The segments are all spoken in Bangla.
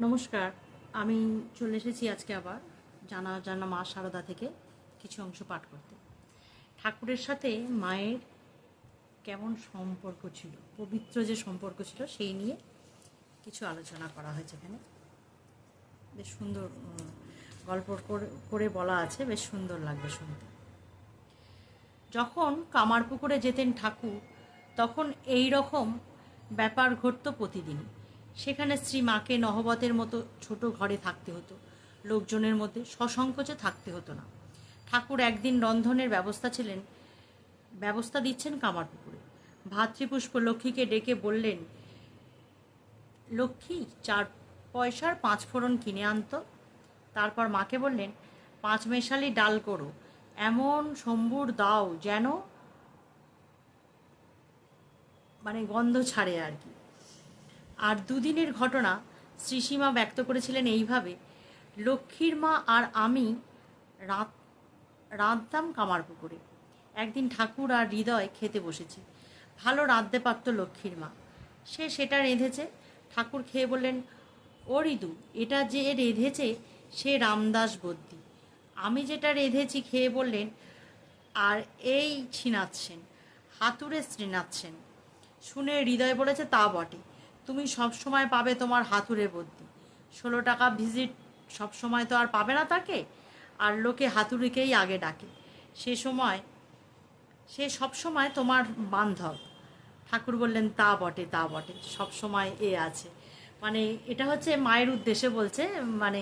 নমস্কার, আমি চলে এসেছি আজকে আবার জানা জানা মা সারদা থেকে কিছু অংশ পাঠ করতে। ঠাকুরের সাথে মায়ের কেমন সম্পর্ক ছিল, পবিত্র যে সম্পর্ক ছিল, সেই নিয়ে কিছু আলোচনা করা হয়েছে এখানে। বেশ সুন্দর গল্প করে- বলা আছে, বেশ সুন্দর লাগবে শুনতে। যখন কামারপুকুরে যেতেন ঠাকুর, তখন এই রকম ব্যাপার ঘটতো প্রতিদিনই। সেখানে স্ত্রী মাকে নহবতের মতো ছোট ঘরে থাকতে হতো। লোকজনের মধ্যে সসংকোচে থাকতে হতো না। ঠাকুর একদিন রন্ধনের ব্যবস্থা ছিলেন, ব্যবস্থা দিচ্ছেন কামারপুকুরে। ভাতৃপুষ্প লক্ষ্মীকে ডেকে বললেন, লক্ষ্মী, চার পয়সার পাঁচ ফোড়ন কিনে আনতো। তারপর মাকে বললেন, পাঁচ মেশালি ডাল করো, এমন সম্বুর দাও যেন মানে গন্ধ ছাড়ে আর কি। আর দুদিনের ঘটনা শ্রীসীমা ব্যক্ত করেছিলেন এইভাবে, লক্ষ্মীর মা আর আমি রাত রাঁধতাম কামার পুকুরে একদিন ঠাকুর আর হৃদয় খেতে বসেছি। ভালো রাঁধতে পারত লক্ষ্মীর মা। সে সেটা রেঁধেছে। ঠাকুর খেয়ে বললেন ও ঋদু এটা যে রেঁধেছে সে রামদাস বদ্যি। আমি যেটা রেঁধেছি খেয়ে বললেন, আর এই ছিনাচ্ছেন, হাতুড়ে শ্রীনাচ্ছেন শুনে হৃদয় বলেছে, তা বটে। তুমি সব সময় পাবে তোমার হাতুড়ে বদ্যি ষোলো টাকা ভিজিট সব সময় তো আর পাবে না তাকে, আর লোকে হাতুড়িকেই আগে ডাকে। সে সময়, সে সব সময় তোমার বান্ধব। ঠাকুর বললেন, তা বটে তা বটে, সব সময় এ আছে। মানে এটা হচ্ছে মায়ের উদ্দেশ্যে বলছে মানে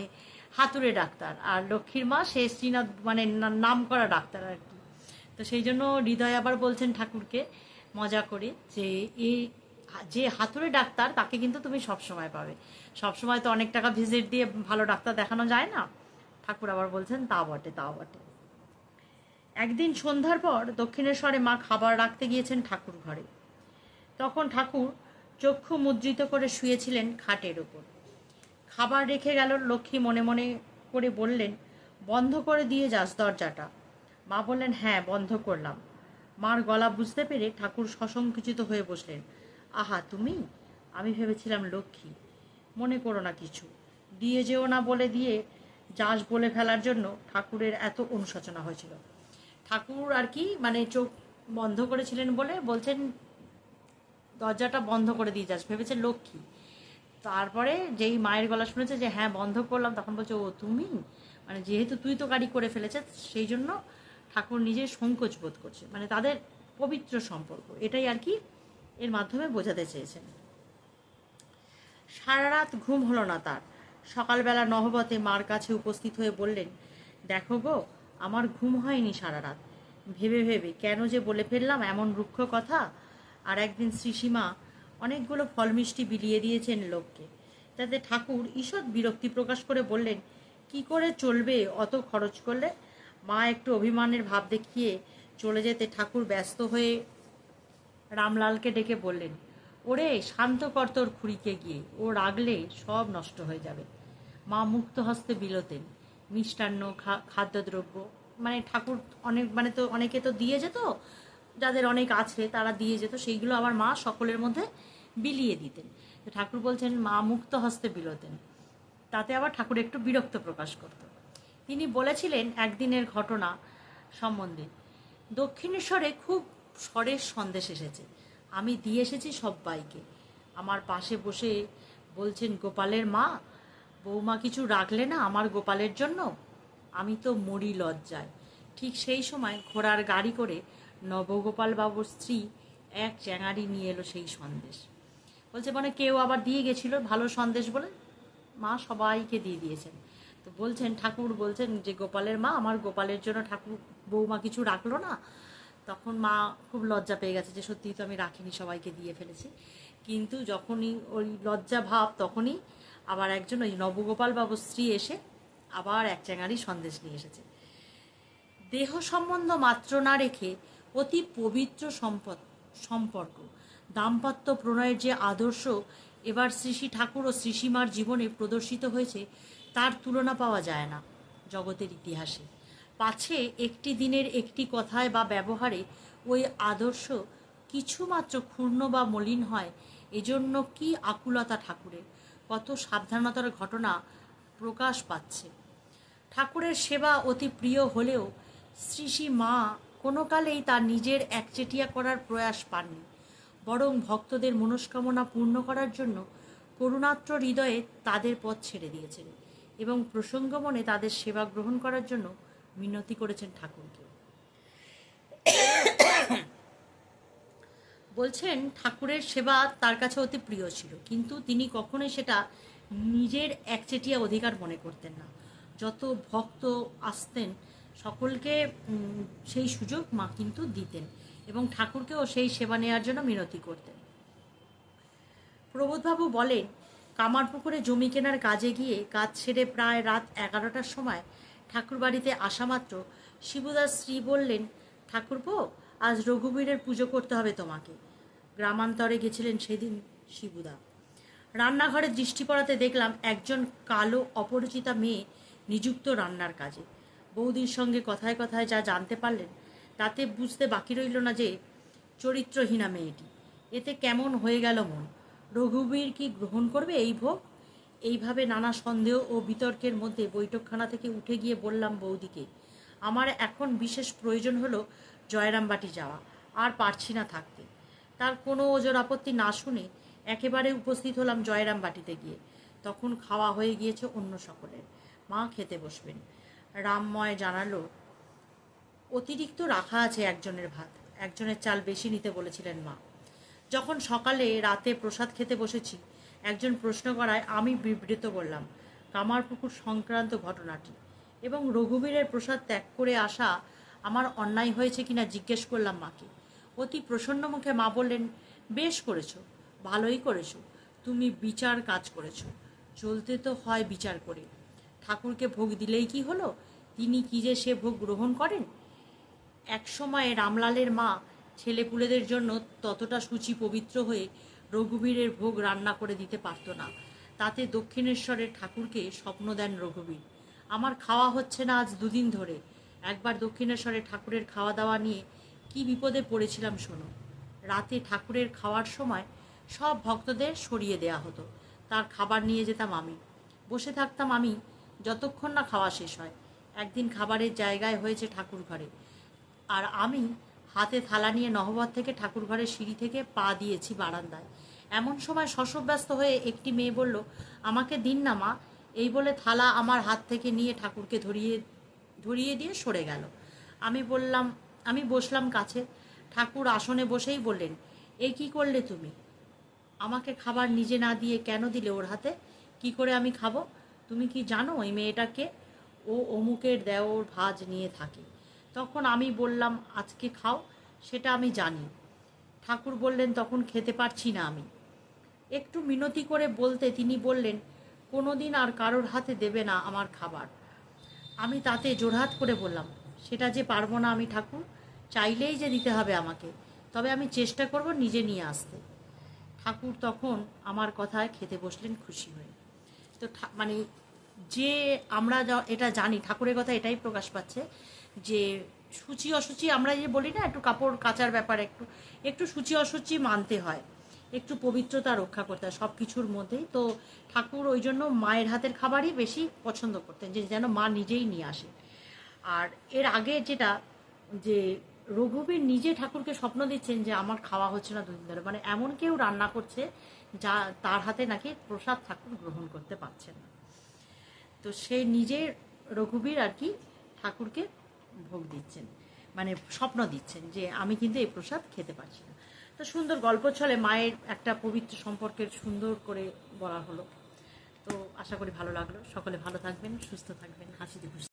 হাতুড়ে ডাক্তার, আর লক্ষ্মীর মা, সে শ্রীনাথ মানে নাম করা ডাক্তার আর কি। তো সেই জন্য হৃদয় আবার বলছেন ঠাকুরকে, মজা করে যে এই যে হাতুড়ে ডাক্তার, তাকে কিন্তু তুমি সব সময় পাবে। সব সময় তো অনেক টাকা ভিজিট দিয়ে ভালো ডাক্তার দেখানো যায় না। ঠাকুর আবার বলছেন তা বটে তা বটে। একদিন সন্ধ্যার পর দক্ষিণেশ্বরে মা খাবার রাখতে গিয়েছেন ঠাকুর ঘরে। তখন ঠাকুর চক্ষু মুদ্রিত করে শুয়েছিলেন খাটের ওপর খাবার রেখে গেল, লক্ষ্মী মনে মনে করে বললেন, বন্ধ করে দিয়ে যাস দরজাটা। মা বললেন হ্যাঁ বন্ধ করলাম। মার গলা বুঝতে পেরে ঠাকুর সসংকুচিত হয়ে বসলেন। আহা, তুমি? আমি ভেবেছিলাম লক্ষ্মী। মনে করো না কিছু। দিয়ে যেও না বলে দিয়ে যাস বলে ফেলার জন্য ঠাকুরের এত অনুশোচনা হয়েছিল। ঠাকুর আর কি মানে চোখ বন্ধ করেছিলেন বলে বলছেন, দরজাটা বন্ধ করে দিয়ে যাস ভেবেছে লক্ষ্মী। তারপরে যেই মায়ের গলা শুনেছে যে হ্যাঁ বন্ধ করলাম তখন বলছে, ও, তুমি? মানে যেহেতু তুই তো গাড়ি করে ফেলেছে, সেই জন্য ঠাকুর নিজে সংকোচ বোধ করছে। মানে তাদের পবিত্র সম্পর্ক। এটাই আর কি এর মাধ্যমে বোঝাতে চেয়েছেন। সারা রাত ঘুম হলো না তার। সকালবেলা নহবতে মার কাছে উপস্থিত হয়ে বললেন, দেখো গো, আমার ঘুম হয়নি সারা রাত ভেবে ভেবে, কেন যে বলে ফেললাম এমন রুক্ষ কথা? আর একদিন শ্রীসীমা অনেকগুলো ফল মিষ্টি বিলিয়ে দিয়েছেন লোককে। তাতে ঠাকুর ঈষৎ বিরক্তি প্রকাশ করে বললেন, কি করে চলবে অত খরচ করলে? মা একটু অভিমানের ভাব দেখিয়ে চলে যেতে ঠাকুর ব্যস্ত হয়ে রামলালকে ডেকে বললেন, ওরে, শান্ত কর তোর খুঁড়িকে গিয়ে, ও রাগলে সব নষ্ট হয়ে যাবে। মা মুক্ত হস্তে বিলোতেন, মিষ্টান্ন খাদ্যদ্রব্য মানে ঠাকুর অনেক মানে তো অনেকে তো দিয়ে যেত, যাদের অনেক আছে তারা দিয়ে যেত, সেইগুলো আবার মা সকলের মধ্যে বিলিয়ে দিতেন। ঠাকুর বলছেন, মা মুক্ত হস্তে বিলোতেন, তাতে আবার ঠাকুর একটু বিরক্ত প্রকাশ করত। তিনি বলেছিলেন একদিনের ঘটনা সম্বন্ধে, দক্ষিণেশ্বরে খুব স্বরের সন্দেশ এসেছে। আমি দিয়ে এসেছি সব্বাইকে। আমার পাশে বসে বলছেন, গোপালের মা, বৌমা কিছু রাখলে না আমার গোপালের জন্য? আমি তো মরি লজ্জায়। ঠিক সেই সময় ঘোড়ার গাড়ি করে নবগোপাল বাবুর স্ত্রী এক চ্যাঙারি নিয়ে এলো সেই সন্দেশ। বলছে মানে কেউ আবার দিয়ে গেছিল ভালো সন্দেশ বলে? মা সবাইকে দিয়ে দিয়েছেন। তো বলছেন, ঠাকুর বলছেন যে, গোপালের মা, আমার গোপালের জন্য ঠাকুর বৌমা কিছু রাখল না? তখন মা খুব লজ্জা পেয়ে গেছে যে সত্যিই তো আমি রাখিনি সবাইকে দিয়ে ফেলেছি। কিন্তু যখনই ওই লজ্জা ভাব, তখনই আবার একজন ওই নবগোপাল বাবুর স্ত্রী এসে আবার এক চ্যাঙারি সন্দেশ নিয়ে এসেছে। দেহ সম্বন্ধ মাত্র না রেখে অতি পবিত্র সম্পদ, সম্পর্ক, দাম্পত্য প্রণয়ের যে আদর্শ এবার শ্রী ঠাকুর ও শ্রীসীমার জীবনে প্রদর্শিত হয়েছে, তার তুলনা পাওয়া যায় না জগতের ইতিহাসে। পাছে একটি দিনের একটি কথায় বা ব্যবহারে ওই আদর্শ কিছুমাত্র ক্ষুণ্ণ বা মলিন হয়, এজন্য কি আকুলতা ঠাকুরের? কত সাবধানতার ঘটনা প্রকাশ পাচ্ছে। ঠাকুরের সেবা অতি প্রিয় হলেও শ্রী শ্রী মা কোনো কালেই তার নিজের একচেটিয়া করার প্রয়াস পাননি। বরং ভক্তদের মনস্কামনা পূর্ণ করার জন্য করুণাত্র হৃদয়ে তাদের পথ ছেড়ে দিয়েছেন এবং প্রসঙ্গমনে তাদের সেবা গ্রহণ করার জন্য মিনতি করেছেন ঠাকুরকে। বলছেন, ঠাকুরের সেবা তার কাছে অতি প্রিয় ছিল, কিন্তু তিনি কখনোই সেটা নিজের একচেটিয়া অধিকার মনে করতেন না। যত ভক্ত আসতেন, সকলকে সেই সুযোগ মা কিন্তু দিতেন এবং ঠাকুরকেও সেই সেবা নেওয়ার জন্য মিনতি করতেন। প্রবোধবাবু বলেন, কামারপুকুরে জমি কেনার কাজে গিয়ে কাজ ছেড়ে প্রায় রাত এগারোটার সময় ঠাকুর বাড়িতে আসা মাত্র। শিবুদার স্ত্রী বললেন, ঠাকুরপো, আজ রঘুবীরের পুজো করতে হবে তোমাকে। গ্রামান্তরে গেছিলেন সেদিন শিবুদা। রান্নাঘরে দৃষ্টি পড়াতে দেখলাম একজন কালো অপরিচিতা মেয়ে নিযুক্ত রান্নার কাজে। বৌদির সঙ্গে কথায় কথায় যা জানতে পারলেন, তাতে বুঝতে বাকি রইল না যে চরিত্রহীনা মেয়েটি। এতে কেমন হয়ে গেল মন? রঘুবীর কি গ্রহণ করবে এই ভোগ? এইভাবে নানা সন্দেহ ও বিতর্কের মধ্যে বৈঠকখানা থেকে উঠে গিয়ে বললাম বৌদিকে, আমার এখন বিশেষ প্রয়োজন হলো জয়রামবাটি যাওয়া, আর পারছি না থাকতে। তার কোনো ওজোর আপত্তি না শুনে একেবারে উপস্থিত হলাম জয়রাম বাটিতে গিয়ে। তখন খাওয়া হয়ে গিয়েছে অন্য সকলের। মা খেতে বসবেন। রামময় জানালো, অতিরিক্ত রাখা আছে একজনের ভাত। একজনের চাল বেশি নিতে বলেছিলেন মা। যখন সকালে রাতে প্রসাদ খেতে বসেছি, একজন প্রশ্ন করায় আমি বিবৃত করলাম, কামারপুকুর সংক্রান্ত ঘটনাটি এবং রঘুবীরের প্রসাদ ত্যাগ করে আসা আমার অন্যায় হয়েছে কিনা জিজ্ঞেস করলাম মাকে। অতি প্রসন্ন মুখে মা বললেন, বেশ করেছ, ভালোই করেছ, তুমি বিচার কাজ করেছ, চলতে তো হয় বিচার করে। ঠাকুরকে ভোগ দিলেই কি হলো? তিনি কি যে সে ভোগ গ্রহণ করেন? একসময় রামলালের মা ছেলেপুলেদের জন্য ততটা সূচি পবিত্র হয়ে রঘুবীরের ভোগ রান্না করে দিতে পারতো না। তাতে দক্ষিণেশ্বরের ঠাকুরকে স্বপ্ন দেন রঘুবীর। আমার খাওয়া হচ্ছে না আজ দুদিন ধরে। একবার দক্ষিণেশ্বরের ঠাকুরের খাওয়া দাওয়া নিয়ে কি বিপদে পড়েছিলাম শোনো। রাতে ঠাকুরের খাওয়ার সময় সব ভক্তদের সরিয়ে দেয়া হতো। তার খাবার নিয়ে যেতাম আমি। বসে থাকতাম আমি যতক্ষণ না খাওয়া শেষ হয়। একদিন খাবারের জায়গায় হয়েছে ঠাকুর ঘরে আর আমি হাতে থালা নিয়ে নহবত থেকে ঠাকুর ঘরের সিঁড়ি থেকে পা দিয়েছি বারান্দায়। এমন সময় শশব্যস্ত হয়ে একটি মেয়ে বলল, আমাকে দিন না মা। এই বলে থালা আমার হাত থেকে নিয়ে ঠাকুরকে ধরিয়ে ধরিয়ে দিয়ে সরে গেল। আমি বললাম, আমি বসলাম কাছে। ঠাকুর আসনে বসেই বললেন, এ কি করলে তুমি? আমাকে খাবার নিজে না দিয়ে কেন দিলে ওর হাতে? কি করে আমি খাব? তুমি কি জানো ওই মেয়েটাকে ও অমুকের দেওর ভাজ নিয়ে থাকে। তখন আমি বললাম, আজকে খাও, সেটা আমি জানি। ঠাকুর বললেন, তখন খেতে পারছি না আমি। একটু মিনতি করে বলতে তিনি বললেন, কোনোদিন আর কারোর হাতে দেবে না আমার খাবার। আমি তাতে জোরহাত করে বললাম, সেটা যে পারব না আমি ঠাকুর, চাইলেই যে দিতে হবে আমাকে, তবে আমি চেষ্টা করব নিজে নিয়ে আসতে। ঠাকুর তখন আমার কথায় খেতে বসলেন খুশি হয়ে। তো মানে যে আমরা এটা জানি, ঠাকুরের কথা এটাই প্রকাশ পাচ্ছে যে সূচি অসুচি আমরা যে বলি না, একটু কাপড় কাচার ব্যাপার একটু একটু সূচি অসুচি মানতে হয়, একটু পবিত্রতা রক্ষা করতে হয় সব কিছুর মধ্যেই। তো ঠাকুর ওই জন্য মায়ের হাতের খাবারই বেশি পছন্দ করতেন, যে যেন মা নিজেই নিয়ে আসে। আর এর আগে যেটা, যে রঘুবীর নিজে ঠাকুরকে স্বপ্ন দিচ্ছেন যে আমার খাওয়া হচ্ছে না দুদিন ধরে মানে এমন কেউ রান্না করছে যা তার হাতে নাকি প্রসাদ ঠাকুর গ্রহণ করতে পারছেন না। তো সে নিজে রঘুবীর আর কি ঠাকুরকে ভোগ দিচ্ছেন। মানে স্বপ্ন দিচ্ছেন যে আমি কিন্তু এই প্রসাদ খেতে পারছি না। তো সুন্দর গল্প ছলে মায়ের একটা পবিত্র সম্পর্কের সুন্দর করে বলা হলো। তো আশা করি ভালো লাগল। সকলে ভালো থাকবেন, সুস্থ থাকবেন। হাসিতে খুশি।